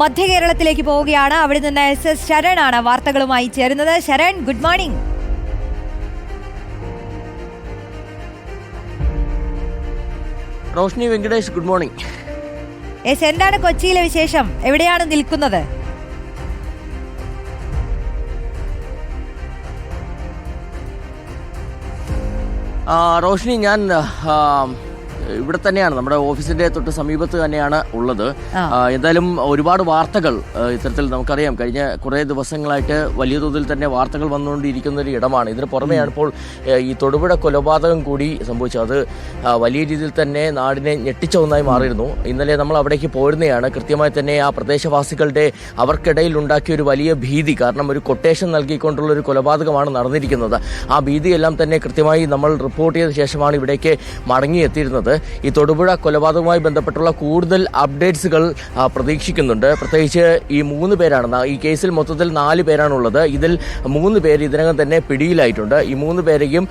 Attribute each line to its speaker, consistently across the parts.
Speaker 1: മധ്യ കേരളത്തിലേക്ക് പോവുകയാണ്. അവിടെ നിന്ന് എസ് എസ് ശരൺ ആണ് വാർത്തകളുമായി ചേരുന്നത്. Sharan good morning
Speaker 2: Roshni Venkatesh good morning
Speaker 1: yes എന്താണ് കൊച്ചിയിലെ വിശേഷം? എവിടെയാണ് നിൽക്കുന്നത്?
Speaker 2: റോഷ്നി ഞാൻ ഇവിടെ തന്നെയാണ് നമ്മുടെ ഓഫീസിന്റെ തൊട്ട് സമീപത്ത് തന്നെയാണ് ഉള്ളത്. എന്തായാലും ഒരുപാട് വാർത്തകൾ ഇത്തരത്തിൽ നമുക്കറിയാം. കഴിഞ്ഞ കുറേ ദിവസങ്ങളായിട്ട് വലിയ തോതിൽ തന്നെ വാർത്തകൾ വന്നുകൊണ്ടിരിക്കുന്ന ഒരു ഇടമാണ്. ഇതിന് പുറമെയാണ് ഇപ്പോൾ ഈ തൊടുപുഴ കൊലപാതകം കൂടി സംഭവിച്ചത്. അത് വലിയ രീതിയിൽ തന്നെ നാടിനെ ഞെട്ടിച്ച ഒന്നായി മാറിയിരുന്നു. ഇന്നലെ നമ്മൾ അവിടേക്ക് പോരുന്നതാണ് കൃത്യമായി തന്നെ ആ പ്രദേശവാസികളുടെ അവർക്കിടയിൽ ഉണ്ടാക്കിയ ഒരു വലിയ ഭീതി കാരണം ഒരു കൊട്ടേഷൻ നൽകിക്കൊണ്ടുള്ള ഒരു കൊലപാതകമാണ് നടന്നിരിക്കുന്നത്. ആ ഭീതിയെല്ലാം തന്നെ കൃത്യമായി നമ്മൾ റിപ്പോർട്ട് ചെയ്ത ശേഷമാണ് ഇവിടേക്ക് മടങ്ങിയെത്തിയിരുന്നത്. ഈ തൊടുപുഴ കൊലപാതകവുമായി ബന്ധപ്പെട്ടുള്ള കൂടുതൽ അപ്ഡേറ്റ്സുകൾ പ്രതീക്ഷിക്കുന്നുണ്ട്. പ്രത്യേകിച്ച് ഈ മൂന്ന് പേരാണ്. ഈ കേസിൽ മൊത്തത്തിൽ നാല് പേരാണുള്ളത്. ഇതിൽ മൂന്ന് പേര് ഇതിനകം തന്നെ പിടിയിലായിട്ടുണ്ട്. ഈ മൂന്ന് പേരെയും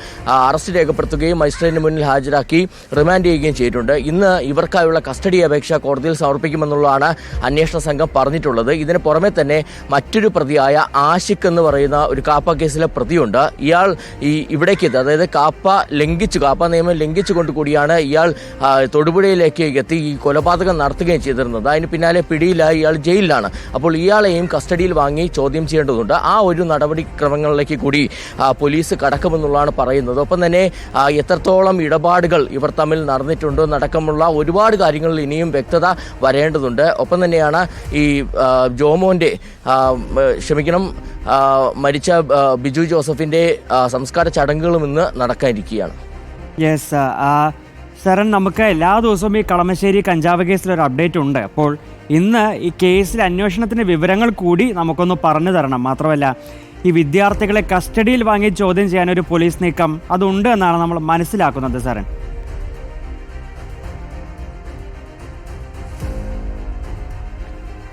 Speaker 2: അറസ്റ്റ് രേഖപ്പെടുത്തുകയും മജിസ്ട്രേറ്റിന് മുന്നിൽ ഹാജരാക്കി റിമാൻഡ് ചെയ്യുകയും ചെയ്തിട്ടുണ്ട്. ഇന്ന് ഇവർക്കായുള്ള കസ്റ്റഡി അപേക്ഷ കോടതിയിൽ സമർപ്പിക്കുമെന്നുള്ളതാണ് അന്വേഷണ സംഘം പറഞ്ഞിട്ടുള്ളത്. ഇതിന് പുറമെ തന്നെ മറ്റൊരു പ്രതിയായ ആഷിഖ് എന്ന് പറയുന്ന ഒരു കാപ്പ കേസിലെ പ്രതിയുണ്ട്. ഇയാൾ ഈ ഇവിടേക്ക് അതായത് കാപ്പ ലംഘിച്ചു കാപ്പ നിയമം ലംഘിച്ചുകൊണ്ട് കൂടിയാണ് ഇയാൾ ആ, തൊടുപുഴയിലേക്ക് എത്തി ഈ കൊലപാതകം നടത്തുകയും ചെയ്തിരുന്നത്. അതിന് പിന്നാലെ പിടിയിലായി ഇയാൾ ജയിലിലാണ്. അപ്പോൾ ഇയാളെയും കസ്റ്റഡിയിൽ വാങ്ങി ചോദ്യം ചെയ്യേണ്ടതുണ്ട്. ആ ഒരു നടപടിക്രമങ്ങളിലേക്ക് കൂടി ആ, പോലീസ് കടക്കുമെന്നുള്ളതാണ് പറയുന്നത്. ഒപ്പം തന്നെ എത്രത്തോളം ഇടപാടുകൾ ഇവർ തമ്മിൽ നടന്നിട്ടുണ്ട് നടക്കമുള്ള ഒരുപാട് കാര്യങ്ങളിൽ ഇനിയും വ്യക്തത വരേണ്ടതുണ്ട്. ഒപ്പം തന്നെയാണ് ഈ ജോമോന്റെ ആ, ക്ഷമിക്കണം മരിച്ച ബിജു ജോസഫിന്റെ സംസ്കാര ചടങ്ങുകളും ഇന്ന് നടക്കാനിരിക്കുകയാണ്.
Speaker 3: യെസ് സരൺ നമുക്ക് എല്ലാ ദിവസവും ഈ കളമശ്ശേരി കഞ്ചാവ് കേസിൽ ഒരു അപ്ഡേറ്റ് ഉണ്ട്. അപ്പോൾ ഇന്ന് ഈ കേസിൽ അന്വേഷണത്തിന്റെ വിവരങ്ങൾ കൂടി നമുക്കൊന്ന് പറഞ്ഞു തരണം. മാത്രമല്ല ഈ വിദ്യാർത്ഥികളെ കസ്റ്റഡിയിൽ വാങ്ങി ചോദ്യം ചെയ്യാൻ ഒരു പോലീസ് നീക്കം അതുണ്ട് എന്നാണ് നമ്മൾ മനസ്സിലാക്കുന്നത് സരൺ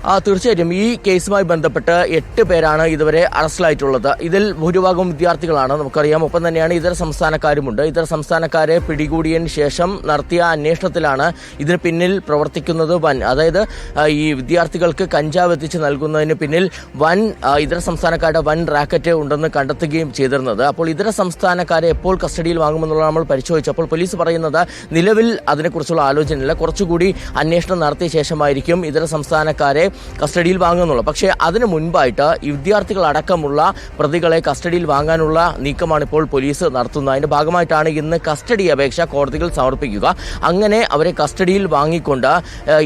Speaker 2: ആ തീർച്ചയായിട്ടും. ഈ കേസുമായി ബന്ധപ്പെട്ട് എട്ട് പേരാണ് ഇതുവരെ അറസ്റ്റിലായിട്ടുള്ളത്. ഇതിൽ ഭൂരിഭാഗം വിദ്യാർത്ഥികളാണ് നമുക്കറിയാം. ഒപ്പം തന്നെയാണ് ഇതര സംസ്ഥാനക്കാരുമുണ്ട്. ഇതര സംസ്ഥാനക്കാരെ പിടികൂടിയതിന് ശേഷം നടത്തിയ അന്വേഷണത്തിലാണ് ഇതിന് പിന്നിൽ പ്രവർത്തിക്കുന്നത് വൻ. അതായത് ഈ വിദ്യാർത്ഥികൾക്ക് കഞ്ചാവ് എത്തിച്ച് നൽകുന്നതിന് പിന്നിൽ വൻ ഇതര സംസ്ഥാനക്കാരുടെ വൻ റാക്കറ്റ് ഉണ്ടെന്ന് കണ്ടെത്തുകയും ചെയ്തിരുന്നത്. അപ്പോൾ ഇതര സംസ്ഥാനക്കാരെ എപ്പോൾ കസ്റ്റഡിയിൽ വാങ്ങുമെന്നുള്ള നമ്മൾ പരിശോധിച്ചപ്പോൾ പോലീസ് പറയുന്നത് നിലവിൽ അതിനെക്കുറിച്ചുള്ള ആലോചനയില്ല. കുറച്ചുകൂടി അന്വേഷണം നടത്തിയ ശേഷമായിരിക്കും ഇതര സംസ്ഥാനക്കാരെ കസ്റ്റഡിയിൽ വാങ്ങുന്നുള്ളൂ. പക്ഷേ അതിനു മുൻപായിട്ട് ഈ വിദ്യാർത്ഥികൾ അടക്കമുള്ള പ്രതികളെ കസ്റ്റഡിയിൽ വാങ്ങാനുള്ള നീക്കമാണ് ഇപ്പോൾ പോലീസ് നടത്തുന്നത്. അതിന്റെ ഭാഗമായിട്ടാണ് ഇന്ന് കസ്റ്റഡി അപേക്ഷ കോടതിയിൽ സമർപ്പിക്കുക. അങ്ങനെ അവരെ കസ്റ്റഡിയിൽ വാങ്ങിക്കൊണ്ട്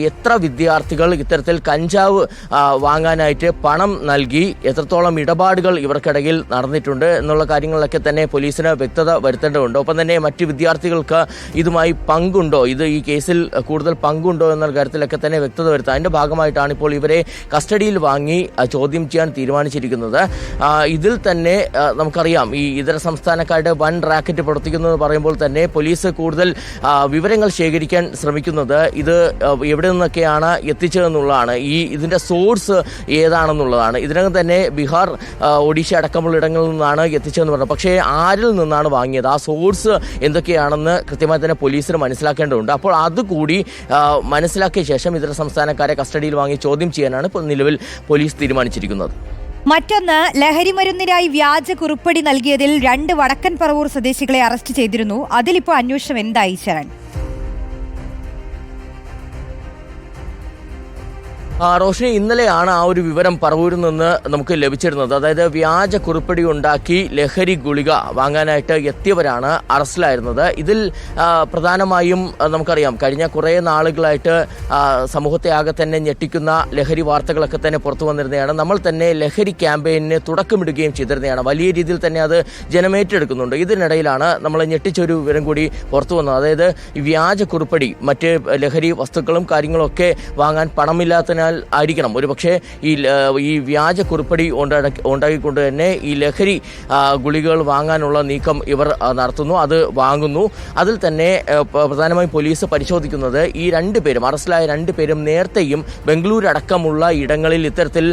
Speaker 2: എത്ര വിദ്യാർത്ഥികൾ ഇത്തരത്തിൽ കഞ്ചാവ് വാങ്ങാനായിട്ട് പണം നൽകി എത്രത്തോളം ഇടപാടുകൾ ഇവർക്കിടയിൽ നടന്നിട്ടുണ്ട് എന്നുള്ള കാര്യങ്ങളിലൊക്കെ തന്നെ പോലീസിന് വ്യക്തത വരുത്തേണ്ടതുണ്ട്. ഒപ്പം തന്നെ മറ്റ് വിദ്യാർത്ഥികൾക്ക് ഇതുമായി പങ്കുണ്ടോ? ഇത് ഈ കേസിൽ കൂടുതൽ പങ്കുണ്ടോ എന്ന കാര്യത്തിലൊക്കെ തന്നെ വ്യക്തത വരുത്തുക അതിന്റെ ഭാഗമായിട്ടാണ് ഇപ്പോൾ ഇവരെ കസ്റ്റഡിയിൽ വാങ്ങി ചോദ്യം ചെയ്യാൻ തീരുമാനിച്ചിരിക്കുന്നത്. ഇതിൽ തന്നെ നമുക്കറിയാം ഈ ഇതര സംസ്ഥാനക്കാരുടെ വൻ റാക്കറ്റ് പ്രവർത്തിക്കുന്നു എന്ന് പറയുമ്പോൾ തന്നെ പോലീസ് കൂടുതൽ വിവരങ്ങൾ ശേഖരിക്കാൻ ശ്രമിക്കുന്നത് ഇത് എവിടെ നിന്നൊക്കെയാണ് എത്തിച്ചതെന്നുള്ളതാണ്. ഈ ഇതിന്റെ സോഴ്സ് ഏതാണെന്നുള്ളതാണ്. ഇതിനകം തന്നെ ബീഹാർ ഒഡീഷ അടക്കമുള്ള ഇടങ്ങളിൽ നിന്നാണ് എത്തിച്ചതെന്ന് പറഞ്ഞത് പക്ഷേ ആരിൽ നിന്നാണ് വാങ്ങിയത്? ആ സോഴ്സ് എന്തൊക്കെയാണെന്ന് കൃത്യമായി തന്നെ പോലീസിന് മനസ്സിലാക്കേണ്ടതുണ്ട്. അപ്പോൾ അതുകൂടി മനസ്സിലാക്കിയ ശേഷം ഇതര സംസ്ഥാനക്കാരെ കസ്റ്റഡിയിൽ വാങ്ങി ചോദ്യം ചെയ്യാനാണ് ഇപ്പോൾ നിലവിൽ പോലീസ് തീരുമാനിച്ചിരിക്കുന്നത്.
Speaker 1: മറ്റൊന്ന് ലഹരിമരുന്നിനായി വ്യാജ കുറിപ്പടി നൽകിയതിൽ രണ്ട് വടക്കൻ പറവൂർ സ്വദേശികളെ അറസ്റ്റ് ചെയ്തിരുന്നു. അതിലിപ്പോൾ അന്വേഷണം എന്തായി ശരൺ?
Speaker 2: റോഷിനി ഇന്നലെയാണ് ആ ഒരു വിവരം പറവൂരിൽ നിന്ന് നമുക്ക് ലഭിച്ചിരുന്നത്. അതായത് വ്യാജ കുറിപ്പടി ഉണ്ടാക്കി ലഹരി ഗുളിക വാങ്ങാനായിട്ട് എത്തിയവരാണ് അറസ്റ്റിലായിരുന്നത്. ഇതിൽ പ്രധാനമായും നമുക്കറിയാം കഴിഞ്ഞ കുറേ നാളുകളായിട്ട് സമൂഹത്തെ ആകെ തന്നെ ഞെട്ടിക്കുന്ന ലഹരി വാർത്തകളൊക്കെ തന്നെ പുറത്തു വന്നിരുന്നതാണ്. നമ്മൾ തന്നെ ലഹരി ക്യാമ്പയിന് തുടക്കമിടുകയും ചെയ്തിരുന്നതാണ്. വലിയ രീതിയിൽ തന്നെ അത് ജനമേറ്റെടുക്കുന്നുണ്ട്. ഇതിനിടയിലാണ് നമ്മൾ ഞെട്ടിച്ചൊരു വിവരം കൂടി പുറത്തു വന്നത്. അതായത് വ്യാജ കുറിപ്പടി മറ്റ് ലഹരി വസ്തുക്കളും കാര്യങ്ങളൊക്കെ വാങ്ങാൻ വാങ്ങാൻ പണമില്ലാത്തതിനാൽ ആയിരിക്കണം. ഒരു പക്ഷേ ഈ ഈ വ്യാജ കുറിപ്പടി ഉണ്ടാക്കി ഉണ്ടാക്കിക്കൊണ്ട് തന്നെ ഈ ലഹരി ഗുളികകൾ വാങ്ങാനുള്ള നീക്കം ഇവർ നടത്തുന്നു. അത് വാങ്ങുന്നു. അതിൽ തന്നെ പ്രധാനമായും പോലീസ് പരിശോധിക്കുന്നത് ഈ രണ്ട് പേരും അറസ്റ്റിലായ രണ്ട് പേരും നേരത്തെയും ബംഗളൂരു അടക്കമുള്ള ഇടങ്ങളിൽ ഇത്തരത്തിൽ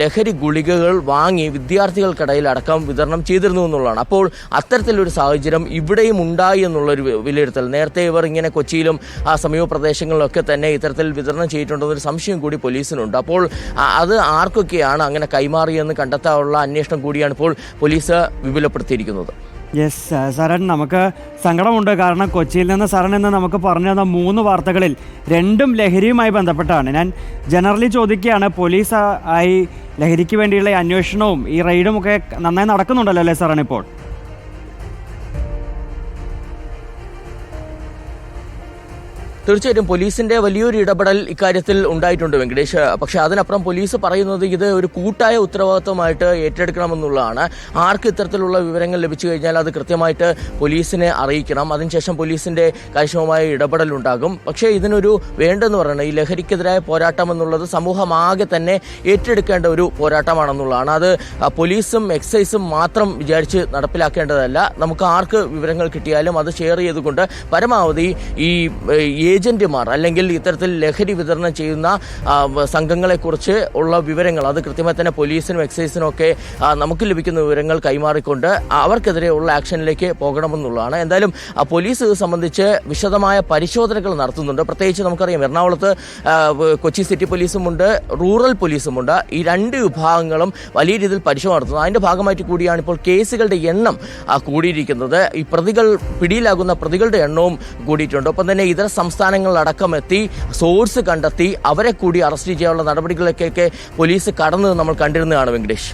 Speaker 2: ലഹരി ഗുളികകൾ വാങ്ങി വിദ്യാർത്ഥികൾക്കിടയിൽ അടക്കം വിതരണം ചെയ്തിരുന്നു എന്നുള്ളതാണ്. അപ്പോൾ അത്തരത്തിലൊരു സാഹചര്യം ഇവിടെയും ഉണ്ടായി എന്നുള്ളൊരു വിലയിരുത്തൽ. നേരത്തെ ഇവർ ഇങ്ങനെ കൊച്ചിയിലും ആ സമീപ പ്രദേശങ്ങളിലൊക്കെ തന്നെ ഇത്തരത്തിൽ വിതരണം ചെയ്തിട്ടുണ്ടെന്നൊരു സംശയം കൂടി പോലീസിനുണ്ട്. അപ്പോൾ അത് ആർക്കൊക്കെയാണ് അങ്ങനെ കൈമാറിയെന്ന് കണ്ടെത്താനുള്ള അന്വേഷണം കൂടിയാണ് ഇപ്പോൾ പോലീസ് വിപുലപ്പെടുത്തിയിരിക്കുന്നത്.
Speaker 3: യെസ് സരൺ നമുക്ക് സങ്കടമുണ്ട്. കാരണം കൊച്ചിയിൽ നിന്ന് സരൺ എന്ന് നമുക്ക് പറഞ്ഞു തന്ന മൂന്ന് വാർത്തകളിൽ രണ്ടും ലഹരിയുമായി ബന്ധപ്പെട്ടാണ്. ഞാൻ ജനറലി ചോദിക്കുകയാണ് പോലീസ് ആയി ലഹരിക്ക് വേണ്ടിയുള്ള അന്വേഷണവും ഈ റെയ്ഡും ഒക്കെ നന്നായി നടക്കുന്നുണ്ടല്ലോ അല്ലേ സാറാണ് ഇപ്പോൾ?
Speaker 2: തീർച്ചയായിട്ടും പോലീസിന്റെ വലിയൊരു ഇടപെടൽ ഇക്കാര്യത്തിൽ ഉണ്ടായിട്ടുണ്ട് വെങ്കടേഷ്. പക്ഷേ അതിനപ്പുറം പോലീസ് പറയുന്നത് ഇത് ഒരു കൂട്ടായ ഉത്തരവാദിത്വമായിട്ട് ഏറ്റെടുക്കണമെന്നുള്ളതാണ്. ആർക്ക് ഇത്തരത്തിലുള്ള വിവരങ്ങൾ ലഭിച്ചു കഴിഞ്ഞാൽ അത് കൃത്യമായിട്ട് പോലീസിനെ അറിയിക്കണം. അതിനുശേഷം പോലീസിന്റെ കാര്യക്ഷമമായ ഇടപെടൽ ഉണ്ടാകും. പക്ഷേ ഇതിനൊരു വേണ്ടെന്ന് പറയുന്നത് ഈ ലഹരിക്കെതിരായ പോരാട്ടം എന്നുള്ളത് സമൂഹമാകെ തന്നെ ഏറ്റെടുക്കേണ്ട ഒരു പോരാട്ടമാണെന്നുള്ളതാണ്. അത് പോലീസും എക്സൈസും മാത്രം വിചാരിച്ച് നടപ്പിലാക്കേണ്ടതല്ല. നമുക്ക് ആർക്ക് വിവരങ്ങൾ കിട്ടിയാലും അത് ഷെയർ ചെയ്തുകൊണ്ട് പരമാവധി ഈ ഏജന്റുമാർ അല്ലെങ്കിൽ ഇത്തരത്തിൽ ലഹരി വിതരണം ചെയ്യുന്ന സംഘങ്ങളെക്കുറിച്ച് ഉള്ള വിവരങ്ങൾ അത് കൃത്യമായി തന്നെ പോലീസിനും എക്സൈസിനും ഒക്കെ നമുക്ക് ലഭിക്കുന്ന വിവരങ്ങൾ കൈമാറിക്കൊണ്ട് അവർക്കെതിരെയുള്ള ആക്ഷനിലേക്ക് പോകണമെന്നുള്ളതാണ്. എന്തായാലും പോലീസ് ഇത് സംബന്ധിച്ച് വിശദമായ പരിശോധനകൾ നടത്തുന്നുണ്ട്. പ്രത്യേകിച്ച് നമുക്കറിയാം എറണാകുളത്ത് കൊച്ചി സിറ്റി പോലീസുമുണ്ട് റൂറൽ പോലീസുമുണ്ട്. ഈ രണ്ട് വിഭാഗങ്ങളും വലിയ രീതിയിൽ പരിശോധന നടത്തുന്നു. അതിന്റെ ഭാഗമായിട്ട് കൂടിയാണ് ഇപ്പോൾ കേസുകളുടെ എണ്ണം കൂടിയിരിക്കുന്നത്. ഈ പ്രതികൾ പിടിയിലാകുന്ന പ്രതികളുടെ എണ്ണവും കൂടിയിട്ടുണ്ട്. ഒപ്പം തന്നെ ഇതര സംസ്ഥാനങ്ങളിലടക്കം എത്തി സോഴ്സ് കണ്ടെത്തി അവരെ കൂടി അറസ്റ്റ് ചെയ്യാനുള്ള നടപടികളിലേക്കൊക്കെ പോലീസ് കടന്നത് നമ്മൾ കണ്ടിരുന്നതാണ് വെങ്കടേഷ്.